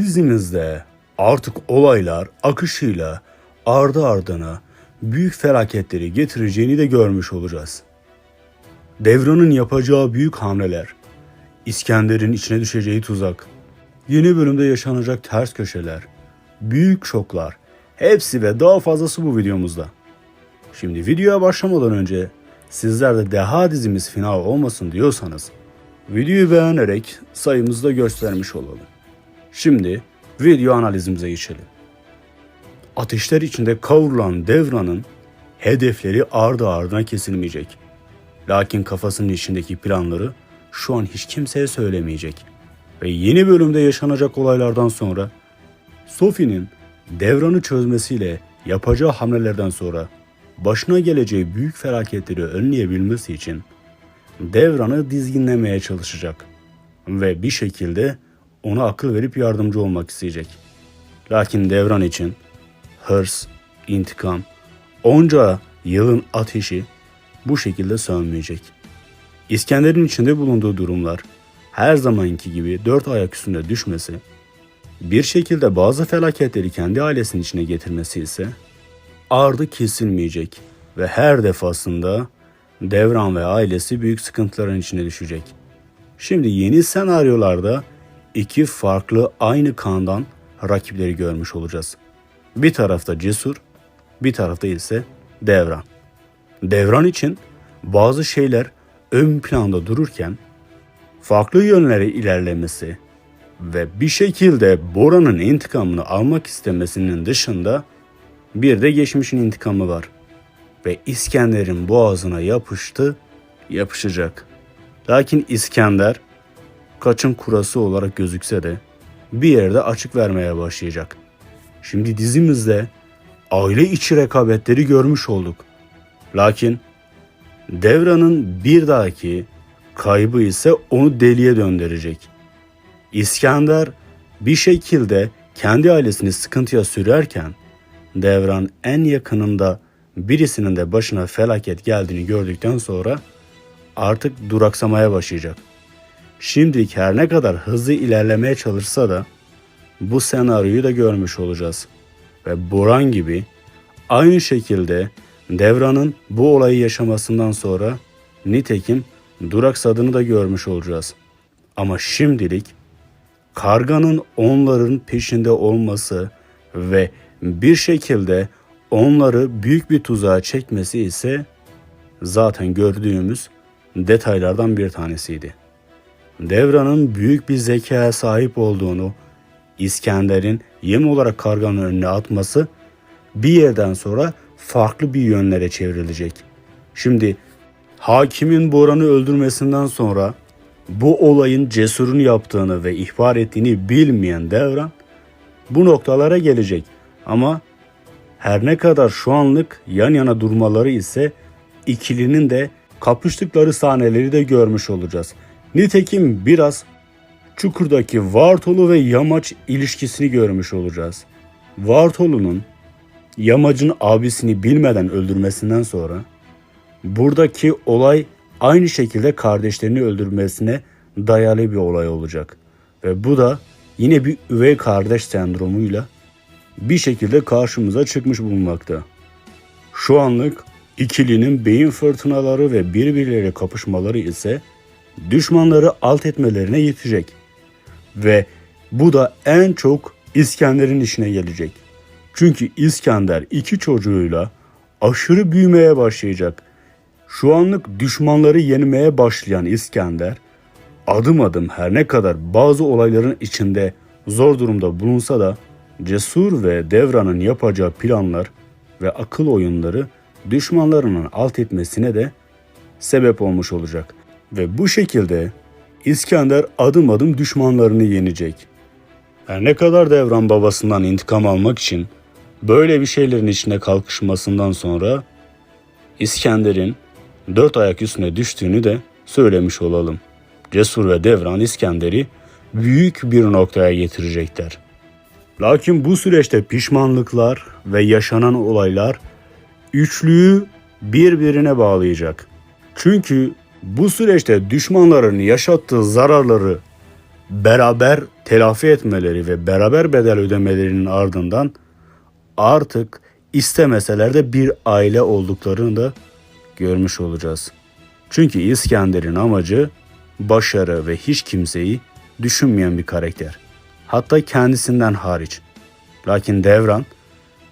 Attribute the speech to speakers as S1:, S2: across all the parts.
S1: Dizimizde artık olaylar akışıyla ardı ardına büyük felaketleri getireceğini de görmüş olacağız. Devran'ın yapacağı büyük hamleler, İskender'in içine düşeceği tuzak, yeni bölümde yaşanacak ters köşeler, büyük şoklar, hepsi ve daha fazlası bu videomuzda. Şimdi videoya başlamadan önce sizler de Deha dizimiz final olmasın diyorsanız videoyu beğenerek sayımızda göstermiş olalım. Şimdi video analizimize geçelim. Ateşler içinde kavrulan Devran'ın hedefleri ardı ardına kesilmeyecek. Lakin kafasının içindeki planları şu an hiç kimseye söylemeyecek. Ve yeni bölümde yaşanacak olaylardan sonra Sophie'nin Devran'ı çözmesiyle yapacağı hamlelerden sonra başına geleceği büyük felaketleri önleyebilmesi için Devran'ı dizginlemeye çalışacak ve bir şekilde ona akıl verip yardımcı olmak isteyecek. Lakin Devran için hırs, intikam, onca yılın ateşi bu şekilde sönmeyecek. İskender'in içinde bulunduğu durumlar her zamanki gibi dört ayak üstünde düşmesi, bir şekilde bazı felaketleri kendi ailesinin içine getirmesi ise ardı kesilmeyecek ve her defasında Devran ve ailesi büyük sıkıntıların içine düşecek. Şimdi yeni senaryolarda iki farklı aynı kandan rakipleri görmüş olacağız. Bir tarafta Cesur, bir tarafta ise Devran. Devran için bazı şeyler ön planda dururken farklı yönlere ilerlemesi ve bir şekilde Bora'nın intikamını almak istemesinin dışında bir de geçmişin intikamı var. Ve İskender'in boğazına yapıştı, yapışacak. Lakin İskender kaçın kurası olarak gözükse de bir yerde açık vermeye başlayacak. Şimdi dizimizde aile içi rekabetleri görmüş olduk. Lakin Devran'ın bir dahaki kaybı ise onu deliye döndürecek. İskender bir şekilde kendi ailesini sıkıntıya sürerken Devran en yakınında birisinin de başına felaket geldiğini gördükten sonra artık duraksamaya başlayacak. Şimdilik her ne kadar hızlı ilerlemeye çalışsa da bu senaryoyu da görmüş olacağız. Ve Boran gibi aynı şekilde Devran'ın bu olayı yaşamasından sonra nitekim duraksadığını da görmüş olacağız. Ama şimdilik karganın onların peşinde olması ve bir şekilde onları büyük bir tuzağa çekmesi ise zaten gördüğümüz detaylardan bir tanesiydi. Devran'ın büyük bir zekaya sahip olduğunu İskender'in yem olarak karganın önüne atması bir yerden sonra farklı bir yönlere çevrilecek. Şimdi hakimin Boran'ı öldürmesinden sonra bu olayın cesurun yaptığını ve ihbar ettiğini bilmeyen Devran bu noktalara gelecek. Ama her ne kadar şu anlık yan yana durmaları ise ikilinin de kapıştıkları sahneleri de görmüş olacağız. Nitekim biraz Çukur'daki Vartolu ve Yamaç ilişkisini görmüş olacağız. Vartolu'nun Yamaç'ın abisini bilmeden öldürmesinden sonra buradaki olay aynı şekilde kardeşlerini öldürmesine dayalı bir olay olacak. Ve bu da yine bir üvey kardeş sendromuyla bir şekilde karşımıza çıkmış bulunmakta. Şu anlık ikilinin beyin fırtınaları ve birbirleriyle kapışmaları ise düşmanları alt etmelerine yetecek. Ve bu da en çok İskender'in işine gelecek. Çünkü İskender iki çocuğuyla aşırı büyümeye başlayacak. Şu anlık düşmanları yenmeye başlayan İskender adım adım her ne kadar bazı olayların içinde zor durumda bulunsa da Cesur ve Devran'ın yapacağı planlar ve akıl oyunları düşmanlarının alt etmesine de sebep olmuş olacak. Ve bu şekilde İskender adım adım düşmanlarını yenecek. Her ne kadar Devran babasından intikam almak için böyle bir şeylerin içine kalkışmasından sonra İskender'in dört ayak üstüne düştüğünü de söylemiş olalım. Cesur ve Devran İskender'i büyük bir noktaya getirecekler. Lakin bu süreçte pişmanlıklar ve yaşanan olaylar üçlüyü birbirine bağlayacak. Çünkü bu süreçte düşmanların yaşattığı zararları beraber telafi etmeleri ve beraber bedel ödemelerinin ardından artık istemeseler de bir aile olduklarını da görmüş olacağız. Çünkü İskender'in amacı başarı ve hiç kimseyi düşünmeyen bir karakter. Hatta kendisinden hariç. Lakin Devran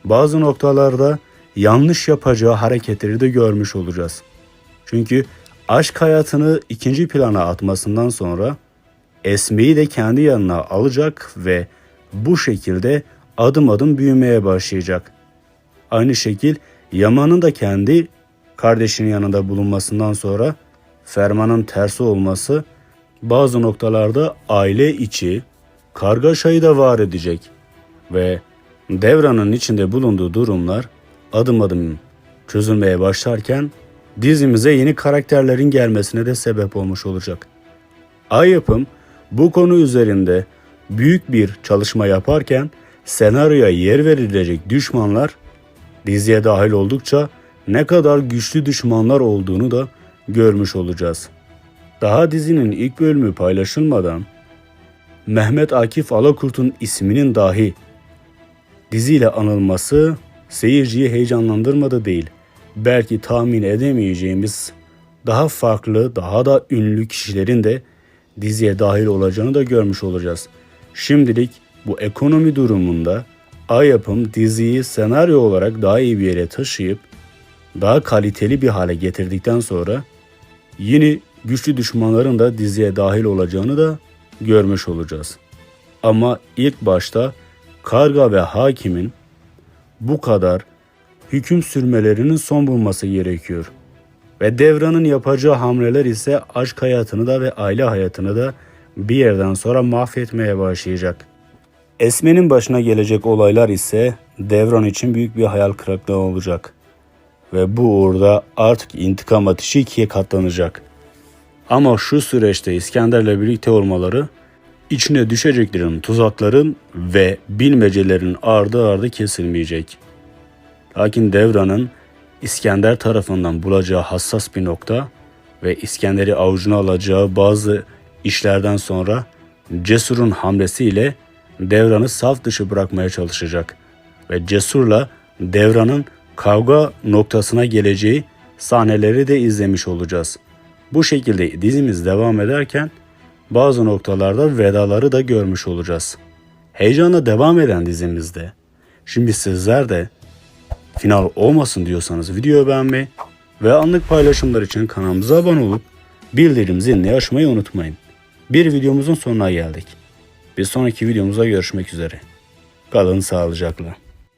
S1: bazı noktalarda yanlış yapacağı hareketleri de görmüş olacağız. Çünkü aşk hayatını ikinci plana atmasından sonra Esme'yi de kendi yanına alacak ve bu şekilde adım adım büyümeye başlayacak. Aynı şekil Yaman'ın da kendi kardeşinin yanında bulunmasından sonra fermanın tersi olması bazı noktalarda aile içi kargaşayı da var edecek ve Devran'ın içinde bulunduğu durumlar adım adım çözülmeye başlarken dizimize yeni karakterlerin gelmesine de sebep olmuş olacak. Ay Yapım bu konu üzerinde büyük bir çalışma yaparken senaryoya yer verilecek düşmanlar diziye dahil oldukça ne kadar güçlü düşmanlar olduğunu da görmüş olacağız. Daha dizinin ilk bölümü paylaşılmadan Mehmet Akif Alakurt'un isminin dahi diziyle anılması seyirciyi heyecanlandırmadı değil. Belki tahmin edemeyeceğimiz daha farklı, daha da ünlü kişilerin de diziye dahil olacağını da görmüş olacağız. Şimdilik bu ekonomi durumunda Ay Yapım diziyi senaryo olarak daha iyi bir yere taşıyıp daha kaliteli bir hale getirdikten sonra yeni güçlü düşmanların da diziye dahil olacağını da görmüş olacağız. Ama ilk başta Karga ve Hakim'in bu kadar hüküm sürmelerinin son bulması gerekiyor. Ve Devran'ın yapacağı hamleler ise aşk hayatını da ve aile hayatını da bir yerden sonra mahvetmeye başlayacak. Esme'nin başına gelecek olaylar ise Devran için büyük bir hayal kırıklığı olacak. Ve bu uğurda artık intikam ateşi ikiye katlanacak. Ama şu süreçte İskender'le birlikte olmaları içine düşeceklerin tuzakların ve bilmecelerin ardı ardı kesilmeyecek. Lakin Devran'ın İskender tarafından bulacağı hassas bir nokta ve İskender'i avucuna alacağı bazı işlerden sonra Cesur'un hamlesiyle Devran'ı saf dışı bırakmaya çalışacak ve Cesur'la Devran'ın kavga noktasına geleceği sahneleri de izlemiş olacağız. Bu şekilde dizimiz devam ederken bazı noktalarda vedaları da görmüş olacağız. Heyecanla devam eden dizimizde şimdi sizler de final olmasın diyorsanız videoyu beğenmeyi ve anlık paylaşımlar için kanalımıza abone olup bildirim zilini açmayı unutmayın. Bir videomuzun sonuna geldik. Bir sonraki videomuzda görüşmek üzere. Kalın sağlıcakla.